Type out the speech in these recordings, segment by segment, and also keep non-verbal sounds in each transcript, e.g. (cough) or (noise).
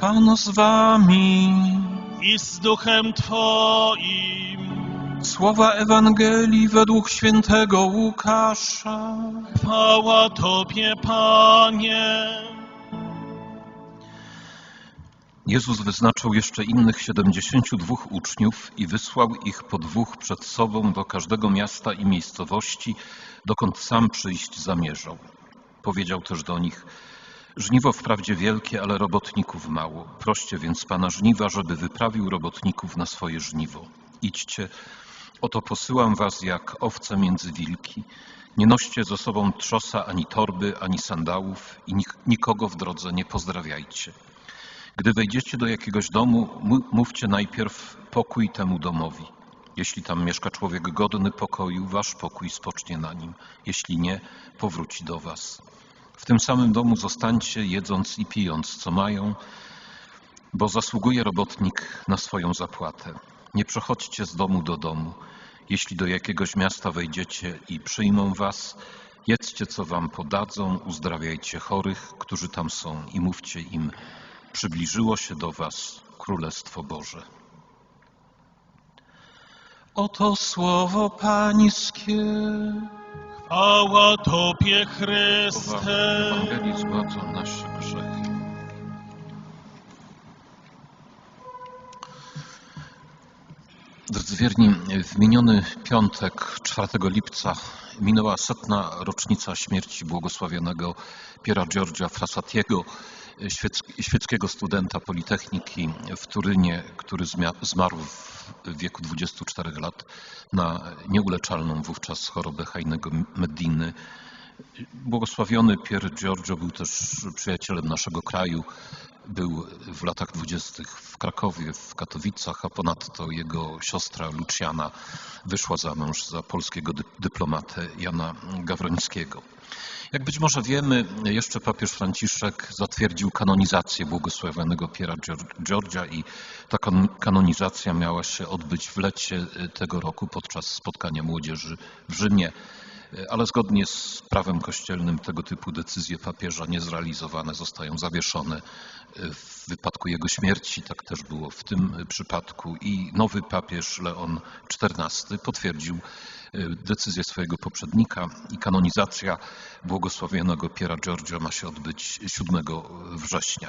Pan z wami. i z duchem Twoim. Słowa Ewangelii według świętego Łukasza. Chwała Tobie, Panie. Jezus wyznaczył jeszcze innych siedemdziesięciu dwóch uczniów i wysłał ich po dwóch przed sobą do każdego miasta i miejscowości, dokąd sam przyjść zamierzał. Powiedział też do nich, żniwo wprawdzie wielkie, ale robotników mało. Proście więc Pana żniwa, żeby wyprawił robotników na swoje żniwo. Idźcie, oto posyłam was jak owce między wilki. Nie noście ze sobą trzosa ani torby, ani sandałów i nik- nikogo w drodze nie pozdrawiajcie. Gdy wejdziecie do jakiegoś domu, mu- mówcie najpierw pokój temu domowi. Jeśli tam mieszka człowiek godny pokoju, wasz pokój spocznie na nim. Jeśli nie, powróci do was. W tym samym domu zostańcie, jedząc i pijąc, co mają, bo zasługuje robotnik na swoją zapłatę. Nie przechodźcie z domu do domu. Jeśli do jakiegoś miasta wejdziecie i przyjmą was, jedzcie, co wam podadzą, uzdrawiajcie chorych, którzy tam są i mówcie im, przybliżyło się do was Królestwo Boże. Oto słowo Pańskie. Chwała Tobie, Chryste. Ewangelii nasze grzechy. Drodzy wierni, w miniony piątek, 4 lipca, minęła setna rocznica śmierci błogosławionego Piera Giorgia Frassatiego, świeckiego studenta Politechniki w Turynie, który zmarł w wieku 24 lat na nieuleczalną wówczas chorobę Hajnego Mediny. Błogosławiony Pier Giorgio był też przyjacielem naszego kraju. Był w latach dwudziestych w Krakowie, w Katowicach, a ponadto jego siostra Luciana wyszła za mąż za polskiego dy- dyplomatę Jana Gawrońskiego. Jak być może wiemy, jeszcze papież Franciszek zatwierdził kanonizację błogosławionego Piera Gior- Giorgia i ta kan- kanonizacja miała się odbyć w lecie tego roku podczas spotkania młodzieży w Rzymie. Ale zgodnie z prawem kościelnym tego typu decyzje papieża niezrealizowane zostają zawieszone w wypadku jego śmierci. Tak też było w tym przypadku i nowy papież Leon XIV potwierdził decyzję swojego poprzednika i kanonizacja błogosławionego Piera Giorgio ma się odbyć 7 września.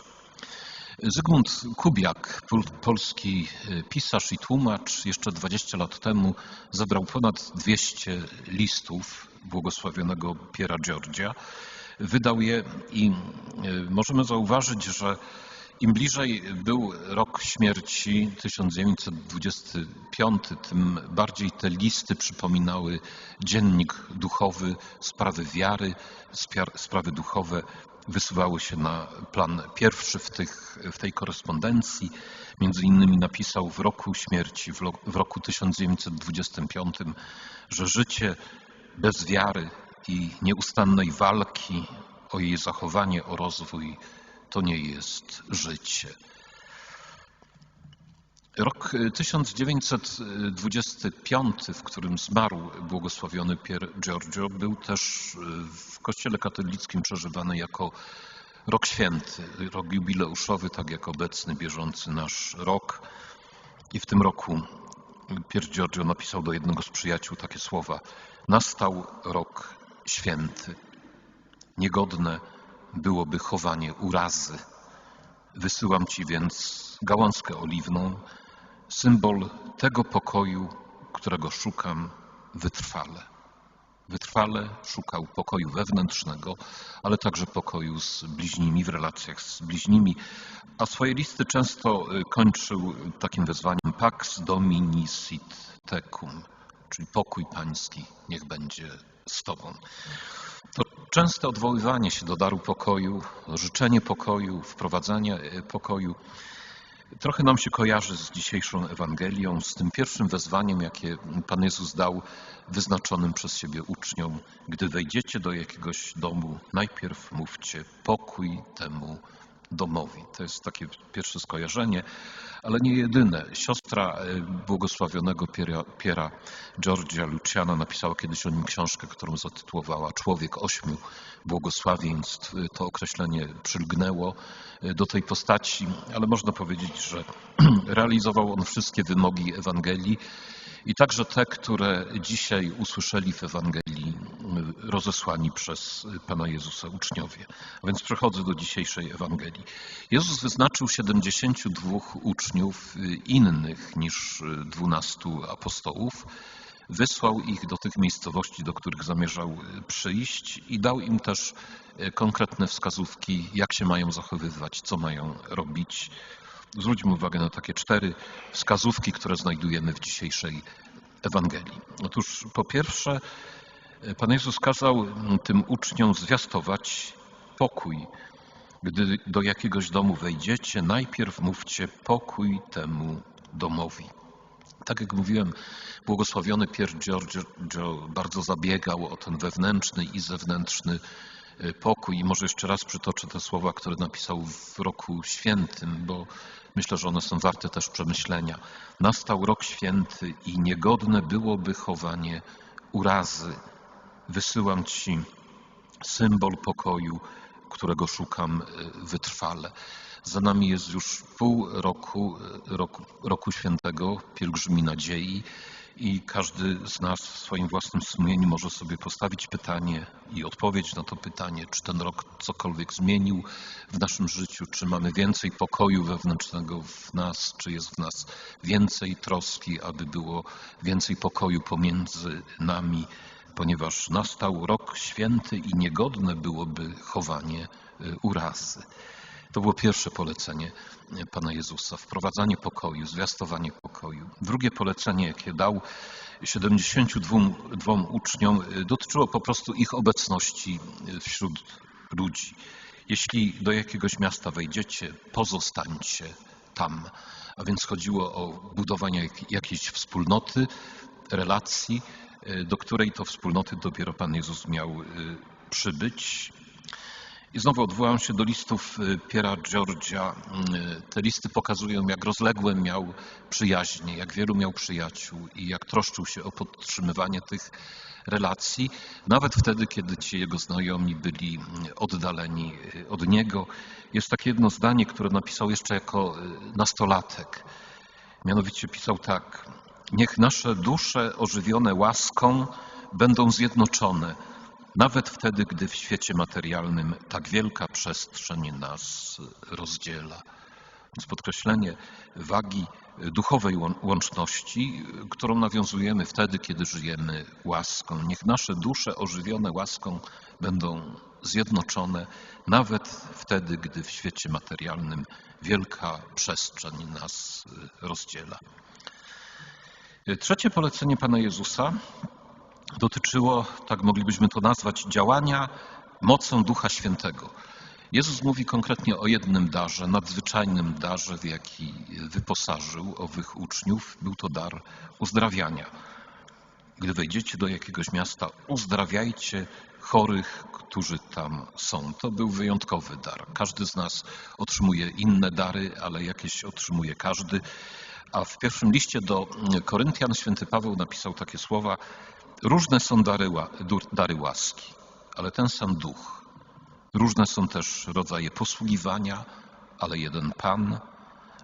Zygmunt Kubiak, pol, polski y, pisarz i tłumacz, jeszcze 20 lat temu zebrał ponad 200 listów błogosławionego Piera Giorgia. Wydał je i y, możemy zauważyć, że im bliżej był rok śmierci 1925, tym bardziej te listy przypominały dziennik duchowy, sprawy wiary, sprawy duchowe wysuwały się na plan pierwszy w, tych, w tej korespondencji. Między innymi napisał w roku śmierci, w, roku 1925, że życie bez wiary i nieustannej walki o jej zachowanie, o rozwój to nie jest życie. Rok 1925, w którym zmarł błogosławiony Pier Giorgio, był też w Kościele katolickim przeżywany jako rok święty, rok jubileuszowy, tak jak obecny, bieżący nasz rok. I w tym roku Pier Giorgio napisał do jednego z przyjaciół takie słowa: Nastał rok święty. Niegodne byłoby chowanie urazy. Wysyłam ci więc gałązkę oliwną, symbol tego pokoju, którego szukam wytrwale. Wytrwale szukał pokoju wewnętrznego, ale także pokoju z bliźnimi, w relacjach z bliźnimi, a swoje listy często y, kończył takim wezwaniem Pax Domini sit tecum, czyli pokój pański niech będzie z tobą. To częste odwoływanie się do daru pokoju, życzenie pokoju, wprowadzanie y, pokoju trochę nam się kojarzy z dzisiejszą Ewangelią, z tym pierwszym wezwaniem, jakie Pan Jezus dał wyznaczonym przez siebie uczniom. Gdy wejdziecie do jakiegoś domu, najpierw mówcie pokój temu domowi. To jest takie pierwsze skojarzenie, ale nie jedyne. Siostra e, błogosławionego Piera, Piera Georgia Luciana napisała kiedyś o nim książkę, którą zatytułowała Człowiek ośmiu błogosławieństw. To określenie przylgnęło e, do tej postaci, ale można powiedzieć, że (clears throat) realizował on wszystkie wymogi Ewangelii i także te, które dzisiaj usłyszeli w Ewangelii rozesłani przez y, Pana Jezusa uczniowie. A więc przechodzę do dzisiejszej Ewangelii. Jezus wyznaczył 72 uczniów y, innych niż 12 apostołów. Wysłał ich do tych miejscowości, do których zamierzał przyjść i dał im też konkretne wskazówki, jak się mają zachowywać, co mają robić. Zwróćmy uwagę na takie cztery wskazówki, które znajdujemy w dzisiejszej Ewangelii. Otóż po pierwsze, Pan Jezus kazał tym uczniom zwiastować pokój. Gdy do jakiegoś domu wejdziecie, najpierw mówcie pokój temu domowi. Tak jak mówiłem, błogosławiony Pier Giorgio bardzo zabiegał o ten wewnętrzny i zewnętrzny e, pokój. I może jeszcze raz przytoczę te słowa, które napisał w roku świętym, bo myślę, że one są warte też przemyślenia. Nastał rok święty i niegodne byłoby chowanie urazy. Wysyłam Ci symbol pokoju, którego szukam e, wytrwale. Za nami jest już pół roku, e, roku, roku świętego, pielgrzymi nadziei i każdy z nas w swoim własnym sumieniu może sobie postawić pytanie i odpowiedź na to pytanie, czy ten rok cokolwiek zmienił w naszym życiu, czy mamy więcej pokoju wewnętrznego w nas, czy jest w nas więcej troski, aby było więcej pokoju pomiędzy nami, ponieważ nastał rok święty i niegodne byłoby chowanie y, urazy. To było pierwsze polecenie Pana Jezusa, wprowadzanie pokoju, zwiastowanie pokoju. Drugie polecenie, jakie dał 72 uczniom, dotyczyło po prostu ich obecności wśród ludzi. Jeśli do jakiegoś miasta wejdziecie, pozostańcie tam. A więc chodziło o budowanie jakiejś wspólnoty, relacji, do której to wspólnoty dopiero Pan Jezus miał y, przybyć, i znowu odwołam się do listów y, Piera Georgia. Y, te listy pokazują, jak rozległe miał przyjaźnie, jak wielu miał przyjaciół i jak troszczył się o podtrzymywanie tych relacji, nawet wtedy, kiedy ci jego znajomi byli y, oddaleni od niego. Jest takie jedno zdanie, które napisał jeszcze jako nastolatek. Mianowicie pisał tak: Niech nasze dusze ożywione łaską będą zjednoczone nawet wtedy, gdy w świecie materialnym tak wielka przestrzeń nas rozdziela. Więc podkreślenie wagi duchowej łączności, którą nawiązujemy wtedy, kiedy żyjemy łaską. Niech nasze dusze ożywione łaską będą zjednoczone, nawet wtedy, gdy w świecie materialnym wielka przestrzeń nas rozdziela. Trzecie polecenie Pana Jezusa dotyczyło, tak moglibyśmy to nazwać, działania mocą Ducha Świętego. Jezus mówi konkretnie o jednym darze, nadzwyczajnym darze, w jaki wyposażył owych uczniów. Był to dar uzdrawiania. Gdy wejdziecie do jakiegoś miasta, uzdrawiajcie chorych, którzy tam są. To był wyjątkowy dar. Każdy z nas otrzymuje inne dary, ale jakieś otrzymuje każdy. A w pierwszym liście do Koryntian święty Paweł napisał takie słowa: Różne są dary, dary łaski, ale ten sam duch. Różne są też rodzaje posługiwania, ale jeden Pan.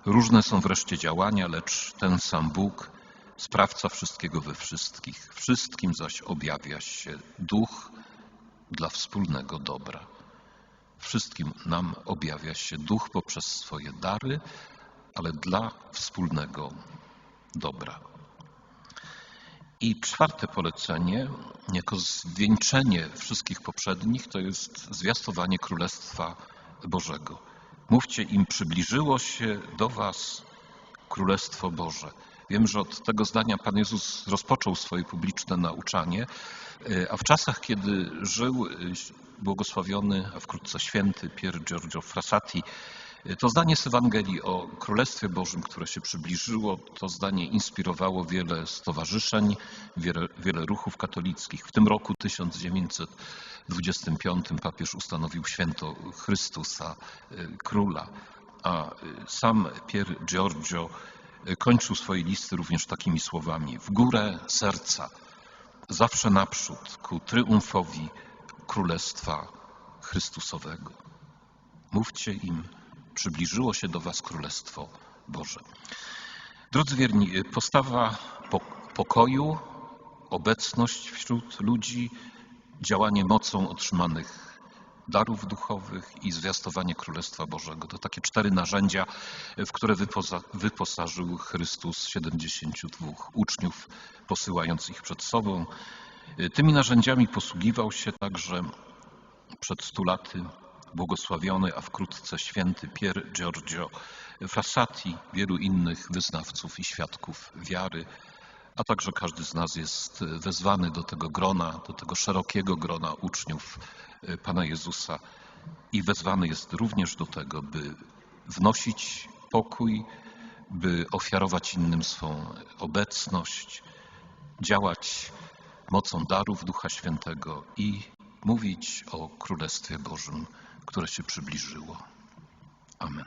Różne są wreszcie działania, lecz ten sam Bóg, sprawca wszystkiego we wszystkich. Wszystkim zaś objawia się duch dla wspólnego dobra. Wszystkim nam objawia się duch poprzez swoje dary, ale dla wspólnego dobra. I czwarte polecenie, jako zwieńczenie wszystkich poprzednich, to jest zwiastowanie Królestwa Bożego. Mówcie im, przybliżyło się do Was Królestwo Boże. Wiem, że od tego zdania Pan Jezus rozpoczął swoje publiczne nauczanie, a w czasach, kiedy żył błogosławiony, a wkrótce święty Pier Giorgio Frassati, To zdanie z Ewangelii o Królestwie Bożym, które się przybliżyło, to zdanie inspirowało wiele stowarzyszeń, wiele, wiele ruchów katolickich. W tym roku 1925 papież ustanowił święto Chrystusa y, Króla, a y, sam Pier Giorgio y, kończył swoje listy również takimi słowami: W górę serca, zawsze naprzód ku triumfowi Królestwa Chrystusowego. Mówcie im, przybliżyło się do Was Królestwo Boże. Drodzy wierni, postawa po- pokoju, obecność wśród ludzi, działanie mocą otrzymanych darów duchowych i zwiastowanie Królestwa Bożego to takie cztery narzędzia, w które wyposażył Chrystus 72 uczniów, posyłając ich przed sobą. Tymi narzędziami posługiwał się także przed stu laty błogosławiony, a wkrótce święty Pier Giorgio Frassati, wielu innych wyznawców i świadków wiary, a także każdy z nas jest wezwany do tego grona, do tego szerokiego grona uczniów e, Pana Jezusa i wezwany jest również do tego, by wnosić pokój, by ofiarować innym swą obecność, działać mocą darów Ducha Świętego i mówić o Królestwie Bożym, które się przybliżyło. Amen.